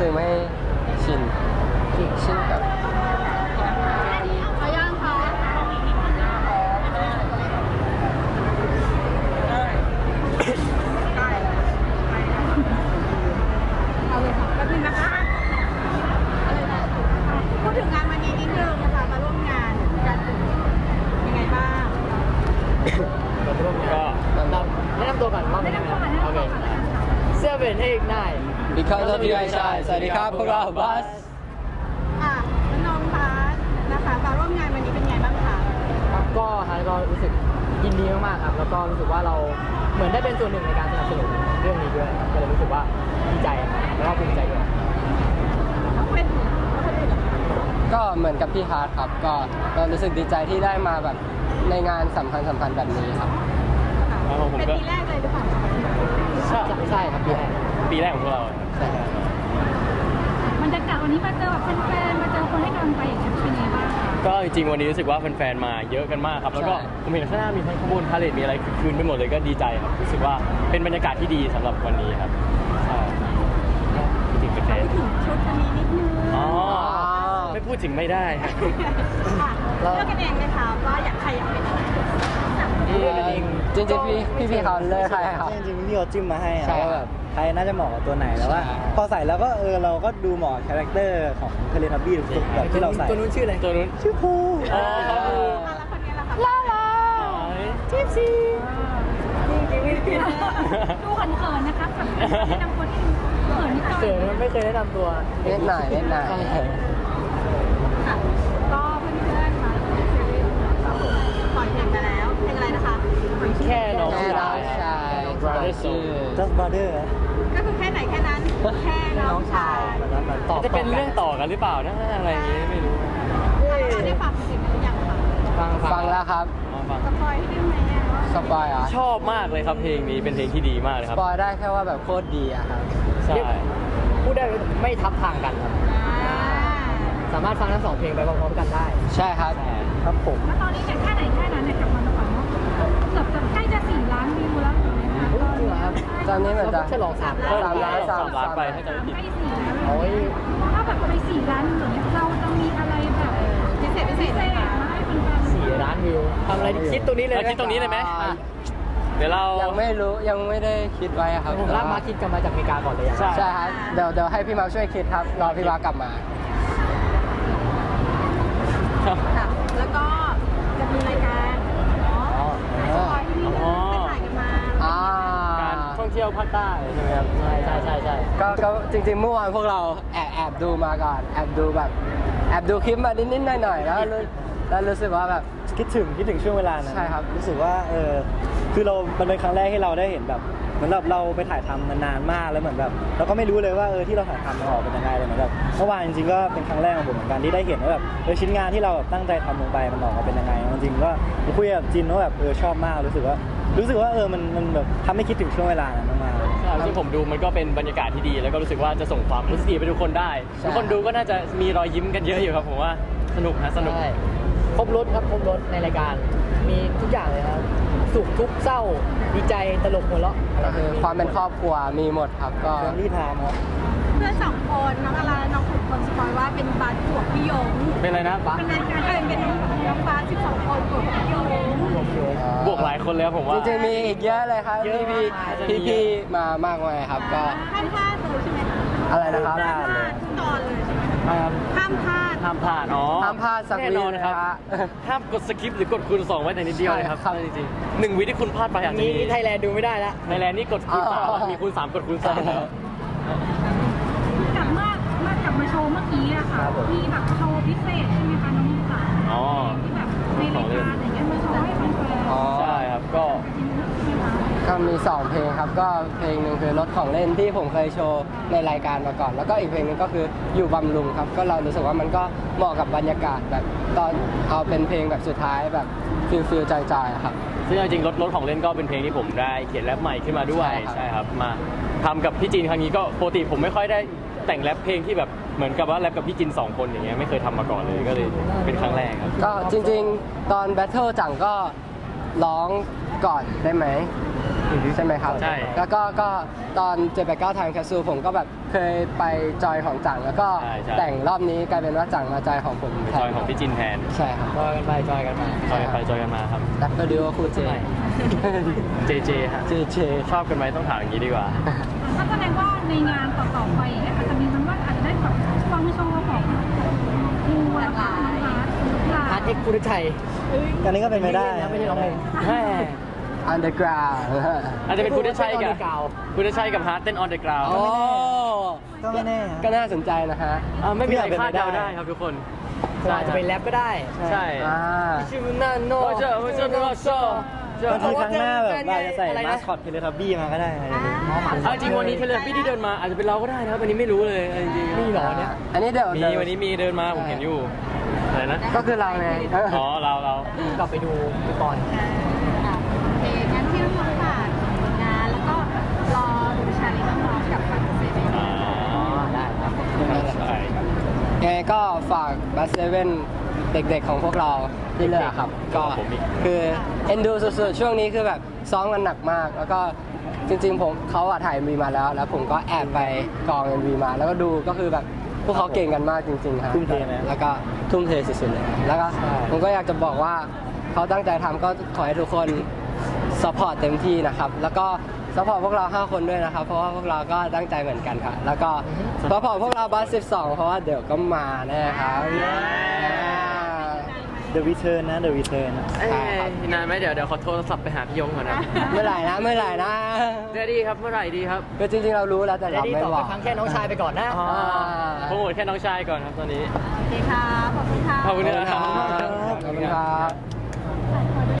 สึกไม่ชินชินกับเอายังคะเอาเลยค่ะแป๊บนึงนะคะอะไรนะพูดถึงงานวันนี้นิดนึงนะคะมาร่วมงานกันยังไงบ้างก็แนะนำแนะนำตัวก่อนรอบแนะนี้นำตัวก่อนแนะนำโอตัวเคก่อนแนะนำตัวก่อนเสื้อเป็นให้อีกนาย because of you I shine สวัสดีครับ พวกเราบัส อะน้องบาสนะคะมาร่วมงานวันนี้เป็นไงบ้างคะครับก็ฮาร์ดก็รู้สึกยินดีมากๆครับ แล้วก็รู้สึกว่าเราเหมือนได้เป็นส่วนหนึ่งในการสนับสนุนเรื่องนี้ด้วยครับก็เลยรู้สึกว่าดีใจแล้วก็ภูมิใจด้วยน้องเป็นน้องเป็นเหรอก็เหมือนกับพี่ฮาร์ดครับ ก็ก็รู้สึกดีใจที่ได้มาแบบในงานสำคัญสำคัญแบบนี้ครับครับผมเป็นก็ปีแรกเลยหรือเปล่า ใช่ใช่ครับพี่แอน ปีแรกของพวกเราครับใช่ครับ บรรยากาศวันนี้มาเจอแบบแฟนๆมาเจอคนให้กำลังใจอย่างเงี้ยเป็นไงบ้างคะก็จริงๆวันนี้รู้สึกว่าแฟนๆมาเยอะกันมากครับ แล้วก็ใช่ ผมเห็นข้างหน้ามีทั้งขบวนพาเลทมีอะไรคืนไปหมดเลยก็ดีใจครับรู้สึกว่าเป็นบรรยากาศที่ดีสำหรับวันนี้ครับใช่คิดถึงแฟนถึงชุดอันนี้นิดนึงๆอ๋อไม่พูดถึงไม่ได้ครับ ค่ะเลือกกันเองเลยค่ะว่าอยากใครอยากเป็นอะไร เลือกกันเองจริงๆพี่พี่พี่เขาเลือกใครครับ จริงๆพี่เขาจิ้มมาให้อะใช่ว่าแบบใครน่าจะเหมาะกับตัวไหนแล้วว่าใช่ พอใส่แล้วก็เออเราก็ดูเหมาะกับคาแรคเตอร์ของเทเลทับบี้ทุกๆแบบที่เราใส่ตัวนู้นชื่ออะไร ตัวนู้น ชื่อภูอ๋ออะแล้วคนนี้ล่ะคะลาลาทิปซีดูเขินๆนะคะกับแนะนำคนที่เขินนิดหน่อยเกิดไม่เคยแนะนำตัว เล่นหน่อยเล่นหน่อยใช่ค่ะก็เพื่อนๆมาปล่อยเพลงไปแล้วเพลงอะไรนะคะปล่อยชื่อ แค่น้อง แค่เรา ชาย ชาย Brother ชื่อจัสบาร์เดอร์ก็คือแค่ไหนแค่นั้น แค่น้องชายตอบจะเป็นเรื่องต่อกันหรือเปล่านะอะไรอย่างงี้ไม่รู้เราได้ฟังเพลงกันหรือยังคะฟังฟังแล้วครับอ๋อฟังสปอยให้ได้ไหมอะสปอยเหรอะชอบมากเลยครับเพลงนี้เป็นเพลงที่ดีมากเลยสครับปอยได้แค่ว่าแบบโคตรดีอะครับ ใช่พูดได้ไม่ทับทางกันครับ อ่าสามารถฟังทั้งสองเพลงไปพร้อมๆกันได้ ใช่ครับ ครับผม แล้วตอนนี้เนี่ยแค่ไหนแค่นั้นเนี่ยกลับมาก่อนเนาะเกือบจะใกล้จะสี่ล้านวิวแล้วถูกไหม คะจริงเหรอครับตอนนี้เหมือนจะฉลองสามเพิ่มสามล้านสาสามมล้านไปสามถ้าจะไม่ผิดใกล้สี่แล้วโอ้ยถ้าแบบไปสี่ล้านเหมือนเราจะมีอะไรแบบพิเศษพิเศษไหมคะให้แฟนๆสี่ล้านวิวทำอะไรดีคิดตรงนี้เลยเราคิดตรงนี้เลยไหมอ่าเดี๋ยวเรายังไม่รู้ยังไม่ได้คิดไว้อะครับผมลากมาคิดกันมาจากอเมริกาก่อนเลยอย่างใช่ใช่ครับเดี๋ยวเดี๋ยวให้พี่มาช่วยคิดครับรอพี่มากลับมาครับค่ะแล้วก็จะมีรายการ เที่ยวภาคใต้ใช่ไหมครับใช่ใช่ใช่ใช่ก็ก็จริงๆเมื่อวานพวกเราแอบแอบดูมาก่อนแอบดูแบบแอบดูคลิปมานิดๆหน่อยๆแล้วรู้แล้วรู้สึกว่าแบบ คิดถึงคิดถึงช่วงเวลานั้นใช่ครับ รู้สึกว่าเออคือเรามันเป็นครั้งแรกที่เราได้เห็นแบบ เหมือนแบบเราไปถ่ายทำมานานมากแล้วเหมือนแบบเราก็ไม่รู้เลยว่าเออที่เราถ่ายทำมันออกเป็นยังไงเลยเหมือนแบบเมื่อวานจริงๆก็เป็นครั้งแรกของผมเหมือนกันที่ได้เห็นว่าแบบเออชิ้นงานที่เราแบบตั้งใจทำลงไปมันออกมาเป็นยังไงจริงๆก็ผมคุยกับจินว่าแบบเออชอบมากรู้สึกว่า รู้สึกว่าเออมันมันแบบทำให้คิดถึงช่วงเวลานั้นมากๆเลยใช่ที่ผมดูมันก็เป็นบรรยากาศที่ดี แล้วก็รู้สึกว่าจะส่งความรู้สึกดีไปทุกคนได้ ใช่ ทุกคนดูก็น่าจะมีรอยยิ้มกันเยอะอยู่ครับผมว่าสนุกนะสนุก ใช่ ครบรถครับครบรถในรายการ มีทุกอย่างเลยครับ สุขทุกข์เศร้าดีใจตลกหัวเราะอะไรก็คือความเป็นครอบครัวมีหมดครับก็ เรื่องที่ทำครับเพื่อนสองคนน้องอาราและน้องขุนพลสปอยว่าเป็นบาสบวกพี่ยงเป็นอะไรนะเป็นรายการเออเป็นน้องบาส12คนบวกพี่ยงบวกหลายคนเลยครับผมว่าจริงๆมีอีกเยอะเลยครับเยอะพี่มากพี่พี่ๆมามากมายครับก็ห้ามพลาดเลยใช่ไหมคะอะไรนะครับ ห้ามพลาดทุกตอนเลยใช่ไหมคะครับห้ามพลาด ห้ามพลาดอ๋อห้ามพลาดสักแน่วินอนครับนะฮะห้ามกดสกิปหรือกดคูณสองไว้แต่นิดเดียวเลยครับใช่ครับ จริงๆหนึ่งวิที่คุณพลาดไปอาจจะนี้มีไทยแลนด์ดูไม่ได้ละในแลนด์นี่กดคูณสามอ๋อมีคูณสามกดคูณสามแล้วกลับเมื่อเมื่อกลับมาโชว์เมื่อกี้อะค่ะ มีแบบ 2 เพลงครับ ก็เพลงหนึ่งคือรถของเล่นที่ผมเคยโชว์ในรายการมาก่อน แล้วก็อีกเพลงหนึงก็คืออยู่บำรุงครับ ก็เรารู้สึกว่ามันก็เหมาะกับบรรยากาศแบบตอนเอาเป็นเพลงแบบสุดท้ายแบบฟิลฟิลจอยๆอะครับ ซึ่งจริงๆรถรถของเล่นก็เป็นเพลงที่ผมได้เขียนแรปใหม่ขึ้นมาด้วยใช่ครับ ใช่ครับมาทำกับพี่จีนครั้งนี้ก็ปกติผมไม่ค่อยได้แต่งแรปเพลงที่แบบเหมือนกับว่าแรปกับพี่จินสองคนอย่างเงี้ยไม่เคยทำมาก่อนเลยก็เลยเป็นครั้งแรกครับ ก็จริงๆ ตอนแบทเทิลจังก็ร้องก่อนได้ไหม ใช่ไหมครับใช่ แล้วก็ก็ตอนเจ็ดแปดเก้าทางแคสซูผมก็แบบเคยไปจอยของจังแล้วก็ใช่ใช่ แต่งรอบนี้กลายเป็นว่าจังมาจอยของผมจอยของพี่จินแทนใช่ครับจอยกันไปจอยกันมาจอยไปจอยกันมาครับแล้วก็ดูว่าคู่เจใช่เจเจฮะเจเจ ชอบกันไหมต้องถามอย่างนี้ดีกว่า ถ้าแสดงว่าในงานต่อๆไปอย่างเงี้ยอาจจะมีทั้งว่าอาจจะได้แบบฟังโชว์ของครูหลากหลายอาร์ตเอ็กซ์พุทธชัยอันนี้ก็เป็นไปได้ ไม่ใช่ร้องเพลง แม่ underground อาจจะเป็นพุทธชัยกับเก่าพุทธชัยกับฮาร์ดเต้นออนเดอะกราวโอ้ก็ไม่แน่ก็น่าสนใจนะฮะไม่มีอะไรเป็นคาดไปได้เดาได้ครับทุกคนเราอาจจะเป็นแรปก็ได้ ใช่อ่าชิวนาโนโอ้เจ้าโอ้เจ้าโอ้เจ้าเจ้าบางทีครั้งหน้าแบบเราจะใส่อะไรนะมาสคอตเทเลทับบี้มาก็ได้อะไรอย่างเงี้ยเอาจริงวันนี้เทเลพี่ที่เดินมาอาจจะเป็นเราก็ได้นะครับวันนี้ไม่รู้เลยจริงๆมีเหรอเนี่ยอันนี้เดี๋ยวมีเดี๋ยวันนี้มีเดินมาผมเห็นอยู่อะไรนะก็คือเราไงอ๋อเราเรากลับไปดูพี่ปอน เองงั้นที่น้องฝากงานแล้วก็รอดูชาลีน้องๆกับฟันเซเว่น อ๋อ ได้ครับ ใช่ ยังไง ก็ฝากบัสเซเว่นเด็กๆของพวกเราที่เหลือครับ ก็คือเอ็นดูสุดๆช่วงนี้คือแบบซ้อมกันหนักมาก แล้วก็จริงๆผมเขาอะถ่ายมีมาแล้ว แล้วผมก็แอบไปกองเอ็นวีมา แล้วก็ดูก็คือแบบพวกเขาเก่งกันมากจริงๆครับทุ่มเทไหมแล้วก็ทุ่มเทสุดๆเลยแล้วก็ใช่ผมก็อยากจะบอกว่าเขาตั้งใจทำก็ขอให้ทุกคนสปอร์ตเต็มที่นะครับ แล้วก็ สปอร์ตพวกเรา 5 คนด้วยนะครับ เพราะว่าพวกเราก็ตั้งใจเหมือนกันครับ แล้วก็สปอร์ตพวกเราบัส12 เพราะว่าเดี๋ยวก็มาแน่ครับ The Return นะ The Return นะเอ้ยนานไหมเดี๋ยวเดี๋ยวขอโทรศัพท์ไปหาพี่ยงก่อนนะเมื่อไหร่นะเมื่อไหร่นะเดี๋ยวดีครับเมื่อไหร่ดีครับคือจริงๆเรารู้แล้วแต่เดี๋ยเราวนี้ไม่ต่อบไปอกฟังแค่น้องชายไปก่อนนะอ๋อโปรโมทแค่น้องชายก่อนครับตอนนี้ โอเคค่ะ ขอบคุณค่ะขอบคุณขอบนะคุณคครัรับบขอบคุณครับ